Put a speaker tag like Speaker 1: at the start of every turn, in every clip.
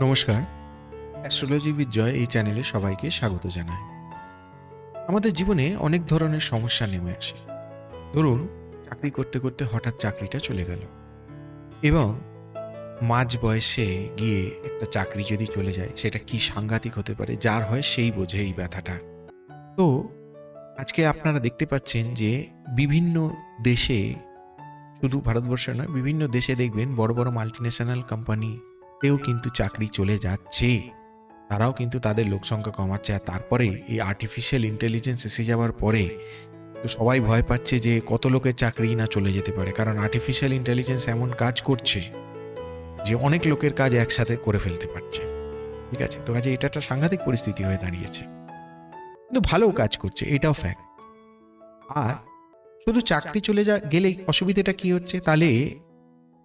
Speaker 1: নমস্কার। Astrology with joy এই চ্যানেলে সবাইকে স্বাগত জানাই। আমাদের জীবনে অনেক ধরনের সমস্যা নেমে আসে। ধরুন, চাকরি করতে করতে হঠাৎ চাকরিটা চলে গেল। এবং মাঝ বয়সে গিয়ে একটা চাকরি যদি চলে যায়, সেটা কি সাংঘাতিক হতে পারে? যার হয় সেই বোঝে এই ব্যথাটা। তো, আজকে আপনারা দেখতে পাচ্ছেন যে বিভিন্ন দেশে, শুধু ভারতবর্ষে নয়, বিভিন্ন দেশে দেখবেন বড় বড় মাল্টিন্যাশনাল কোম্পানি তেও কিন্তু চাকরি চলে যাচ্ছে। তারাও কিন্তু তাদের লোক সংখ্যা কমাচ্ছে আর তারপরে এই আর্টিফিশিয়াল ইন্টেলিজেন্স এসে যাওয়ার পরে তো সবাই ভয় পাচ্ছে যে কত লোকের চাকরি না চলে যেতে পারে, কারণ আর্টিফিশিয়াল ইন্টেলিজেন্স এমন কাজ করছে যে অনেক লোকের কাজ একসাথে করে ফেলতে পারছে। ঠিক আছে? তো কাজে এটা একটা সাংঘাতিক পরিস্থিতি হয়ে দাঁড়িয়েছে। কিন্তু ভালো কাজ করছে, এটাও ফ্যাক্ট আর শুধু চাকরি চলে যা, গেলেই অসুবিধাটা কি হচ্ছে? তাহলে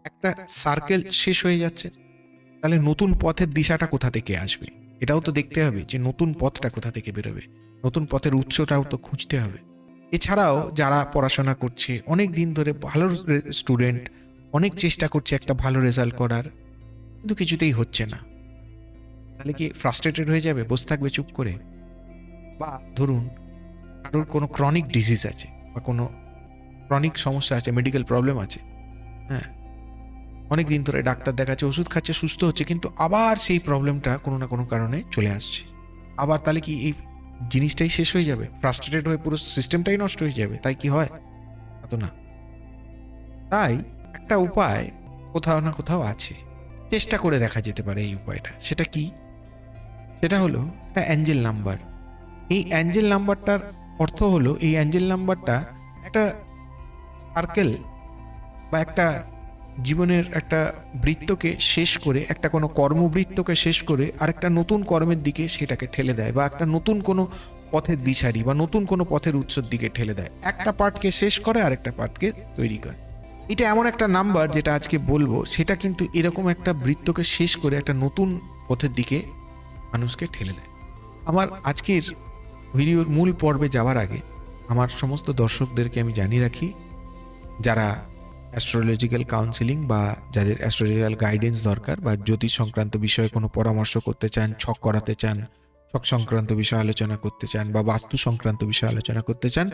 Speaker 1: একটা সার্কেল শেষ হয়ে যাচ্ছে। তাহলে নতুন পথের দিশাটা কোথা থেকে আসবে? এটাও তো দেখতে হবে যে নতুন পথটা কোথা থেকে বেরোবে। নতুন পথের উৎসটাও তো খুঁজতে হবে। এছাড়াও যারা পড়াশোনা করছে, অনেক দিন ধরে ভালো স্টুডেন্ট অনেক চেষ্টা করছে একটা ভালো রেজাল্ট করার, কিন্তু কিছুতেই হচ্ছে না। তাহলে কি ফ্রাস্ট্রেটেড হয়ে যাবে? বসে থাকবে চুপ করে? বা ধরুন, কারোর কোনো ক্রনিক ডিজিজ আছে, বা কোনো ক্রনিক সমস্যা আছে মেডিকেল প্রবলেম আছে হ্যাঁ? অনেক দিন ধরে ডাক্তার দেখাচ্ছে, ওষুধ খাচ্ছে, সুস্থ হচ্ছে, কিন্তু আবার সেই প্রবলেমটা কোনো না কোনো কারণে চলে আসছে। আবার তাহলে কি এই জিনিসটাই শেষ হয়ে যাবে? ফ্রাস্ট্রেটেড হয়ে পুরো সিস্টেমটাই নষ্ট হয়ে যাবে, তাই কি হয়? তা তো না। তাই একটা উপায় কোথাও না কোথাও আছে। চেষ্টা করে দেখা যেতে পারে এই উপায়টা। সেটা কি? সেটা হলো একটা অ্যাঞ্জেল নাম্বার এই অ্যাঞ্জেল নাম্বারটার অর্থ হলো, এই অ্যাঞ্জেল নাম্বারটা একটা সার্কেল বা একটা জীবনের একটা বৃত্তকে শেষ করে, একটা কোনো কর্মবৃত্তকে শেষ করে আরেকটা নতুন কর্মের দিকে সেটাকে ঠেলে দেয় বা একটা নতুন কোনো পথের দিশারি বা নতুন কোনো পথের উৎসর দিকে ঠেলে দেয়। একটা পার্টকে শেষ করে, আরেকটা পার্টকে তৈরি করে। এটা এমন একটা নাম্বার যেটা আজকে বলব, সেটা কিন্তু এরকম একটা বৃত্তকে শেষ করে একটা নতুন পথের দিকে মানুষকে ঠেলে দেয়। আমার আজকের ভিডিওর মূল পর্বে যাওয়ার আগে আমার সমস্ত দর্শকদেরকে আমি জানিয়ে রাখি, যারা অ্যাস্ট্রোলজিক্যাল কাউন্সিলিং বা যাদের অ্যাস্ট্রোলজিক্যাল গাইডেন্স দরকার বা জ্যোতিষ সংক্রান্ত বিষয়ে কোনো পরামর্শ করতে চান, ছক করাতে চান, ছক সংক্রান্ত বিষয়ে আলোচনা করতে চান বা বাস্তু সংক্রান্ত বিষয়ে আলোচনা করতে চান,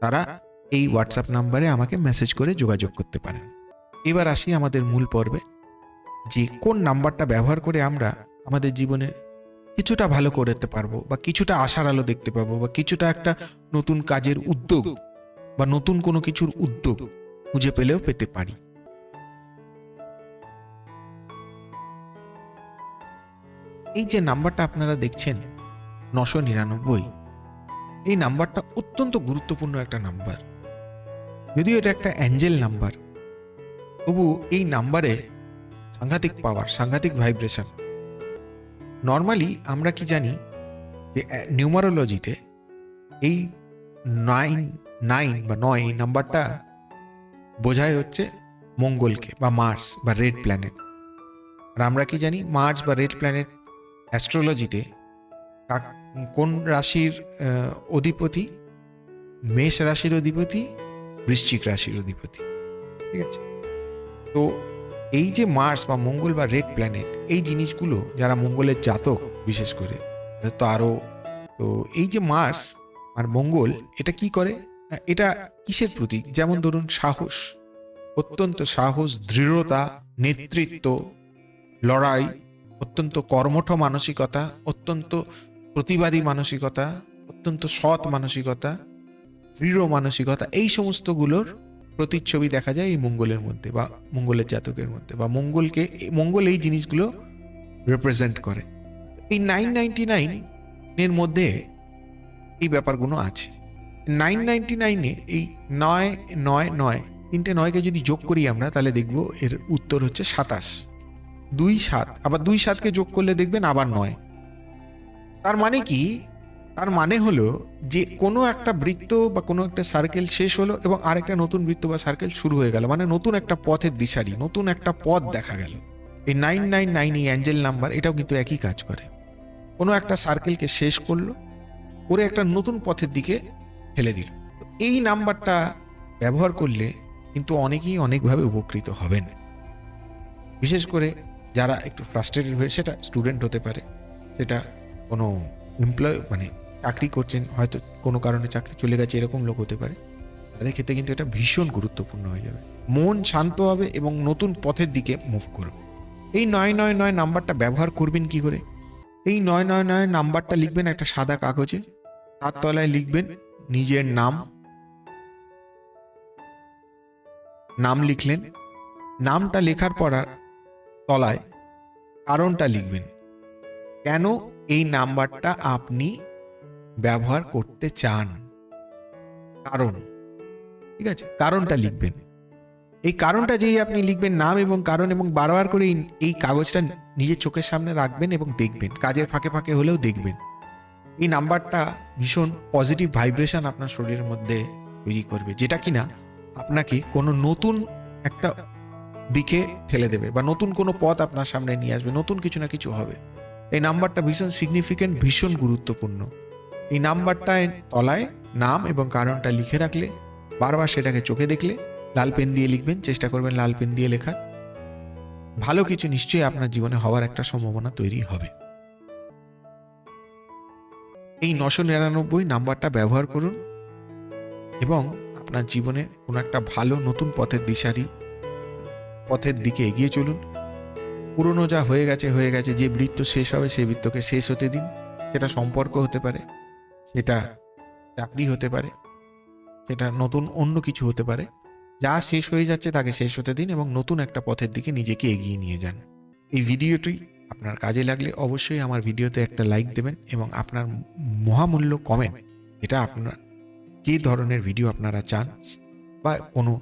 Speaker 1: তারা এই হোয়াটসঅ্যাপ নাম্বারে আমাকে মেসেজ করে যোগাযোগ করতে পারেন। এবার আসি আমাদের মূল পর্বে। যে কোন নাম্বারটা ব্যবহার করে আমরা আমাদের জীবনে কিছুটা ভালো করতে পারব বা কিছুটা আশার আলো দেখতে পাবো বা কিছুটা একটা নতুন কাজের উদ্যোগ বা নতুন কোনো কিছুর উদ্যোগ খুঁজে পেলেও পেতে পারি। এই যে নাম্বারটা আপনারা দেখছেন, নশো নিরানব্বই, এই নাম্বারটা অত্যন্ত গুরুত্বপূর্ণ একটা নাম্বার। যদিও এটা একটা অ্যাঞ্জেল নাম্বার, তবু এই নাম্বারে সাংঘাতিক পাওয়ার, সাংঘাতিক ভাইব্রেশন। নর্মালি আমরা কি জানি যে নিউমারোলজিতে এই নাইন নাইন বা নয় নাম্বারটা বোঝায় হচ্ছে মঙ্গলকে বা মার্স বা রেড প্ল্যানেট। আর আমরা কি জানি মার্স বা রেড প্ল্যানেট অ্যাস্ট্রোলজিতে কোন রাশির অধিপতি? মেষ রাশির অধিপতি, বৃশ্চিক রাশির অধিপতি। ঠিক আছে? তো এই যে মার্স বা মঙ্গল বা রেড প্ল্যানেট, এই জিনিসগুলো যারা মঙ্গলের জাতক বিশেষ করে তো আরও, তো এই যে মার্স আর মঙ্গল, এটা কি করে? এটা কিসের প্রতীক? যেমন ধরুন সাহস। অত্যন্ত সাহস, দৃঢ়তা, নেতৃত্ব, লড়াই, অত্যন্ত কর্মঠ মানসিকতা, অত্যন্ত প্রতিবাদী মানসিকতা, অত্যন্ত সৎ মানসিকতা, দৃঢ় মানসিকতা, এই সমস্তগুলোর প্রতিচ্ছবি দেখা যায় এই মঙ্গলের মধ্যে বা মঙ্গলের জাতকের মধ্যে বা মঙ্গলকে, মঙ্গল এই জিনিসগুলো রিপ্রেজেন্ট করে। এই নাইন নাইনটি নাইন এর মধ্যে এই ব্যাপারগুলো আছে। নাইন নাইনটি নাইনে এই নয় নয় নয় তিনটে নয়কে যদি যোগ করি আমরা, তাহলে দেখব এর উত্তর হচ্ছে সাতাশ। দুই সাত, আবার দুই সাতকে যোগ করলে দেখবেন আবার নয়। তার মানে কি? তার মানে হলো যে কোনো একটা বৃত্ত বা কোনো একটা সার্কেল শেষ হলো এবং আরেকটা নতুন বৃত্ত বা সার্কেল শুরু হয়ে গেল। মানে নতুন একটা পথের দিশারি, নতুন একটা পথ দেখা গেল। এই নাইন নাইন নাইন এই অ্যাঞ্জেল নাম্বার এটাও কিন্তু একই কাজ করে। কোনো একটা সার্কেলকে শেষ করল, করে একটা নতুন পথের দিকে ফেলে দিল। এই নাম্বারটা ব্যবহার করলে কিন্তু অনেকেই অনেকভাবে উপকৃত হবেন। বিশেষ করে যারা একটু ফ্রাস্ট্রেটেড হয়ে সেটা স্টুডেন্ট হতে পারে, সেটা কোনো এমপ্লয় মানে চাকরি করছেন, হয়তো কোনো কারণে চাকরি চলে গেছে, এরকম লোক হতে পারে, তাদের ক্ষেত্রে কিন্তু এটা ভীষণ গুরুত্বপূর্ণ হয়ে যাবে। মন শান্ত হবে এবং নতুন পথের দিকে মুভ করবে। এই নয় নয় নয় নাম্বারটা ব্যবহার করবেন কি করে? এই নয় নয় নয় নাম্বারটা লিখবেন একটা সাদা কাগজে, তার তলায় লিখবেন নিজের নাম। নাম লিখলেন। নামটা লেখার পর তলায় কারণটা লিখবেন। কেন এই নাম্বারটা আপনি ব্যবহার করতে চান? কারণ, ঠিক আছে? কারণটা লিখবেন। এই কারণটা যেই আপনি লিখবেন নাম এবং কারণ এবং বারবার করে এই- কাগজটা নিজের চোখের সামনে রাখবেন এবং দেখবেন। কাজের ফাঁকে ফাঁকে হলেও দেখবেন। এই নাম্বারটা ভীষণ পজিটিভ ভাইব্রেশন আপনার শরীরের মধ্যে তৈরি করবে, যেটা কিনা আপনাকে কোনো নতুন একটা দিকে ঠেলে দেবে বা নতুন কোনো পথ আপনার সামনে নিয়ে আসবে, নতুন কিছু না কিছু হবে। এই নাম্বারটা ভীষণ সিগনিফিকেন্ট ভীষণ গুরুত্বপূর্ণ। এই নাম্বারটায় তলায় নাম এবং কারণটা লিখে রাখলে, বারবার সেটাকে চোখে দেখলে, লাল পেন দিয়ে লিখবেন, চেষ্টা করবেন লাল পেন দিয়ে লেখার। ভালো কিছু নিশ্চয়ই আপনার জীবনে হওয়ার একটা সম্ভাবনা তৈরি হবে। এই নশো নিরানব্বই নাম্বারটা ব্যবহার করুন এবং আপনার জীবনে কোনো একটা ভালো নতুন পথের দিশারি, পথের দিকে এগিয়ে চলুন। পুরনো যা হয়ে গেছে হয়ে গেছে, যে বৃত্ত শেষ হবে, সেই বৃত্তকে শেষ হতে দিন। সেটা সম্পর্ক হতে পারে, সেটা চাকরি হতে পারে, সেটা নতুন অন্য কিছু হতে পারে। যা শেষ হয়ে যাচ্ছে তাকে শেষ হতে দিন এবং নতুন একটা পথের দিকে নিজেকে এগিয়ে নিয়ে যান। এই ভিডিওটি আপনার কাজে লাগলে অবশ্যই আমার ভিডিওতে একটা লাইক দেবেন এবং আপনার মহামূল্য কমেন্ট এটা আপনার যে ধরনের ভিডিও আপনারা চান বা কোনো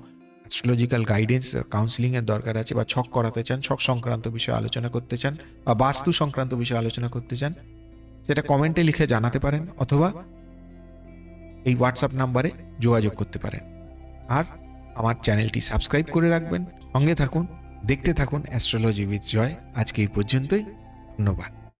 Speaker 1: অ্যাস্ট্রোলজিক্যাল গাইডেন্স কাউন্সিলিংয়ের দরকার আছে বা ছক করাতে চান, ছক সংক্রান্ত বিষয়ে আলোচনা করতে চান বা বাস্তু সংক্রান্ত বিষয়ে আলোচনা করতে চান, সেটা কমেন্টে লিখে জানাতে পারেন অথবা এই হোয়াটসঅ্যাপ নাম্বারে যোগাযোগ করতে পারেন। আর আমার চ্যানেলটি সাবস্ক্রাইব করে রাখবেন, সঙ্গে থাকুন। দেখতে থাকুন অ্যাস্ট্রোলজি উইথ জয়। আজকে এই পর্যন্তই। ধন্যবাদ।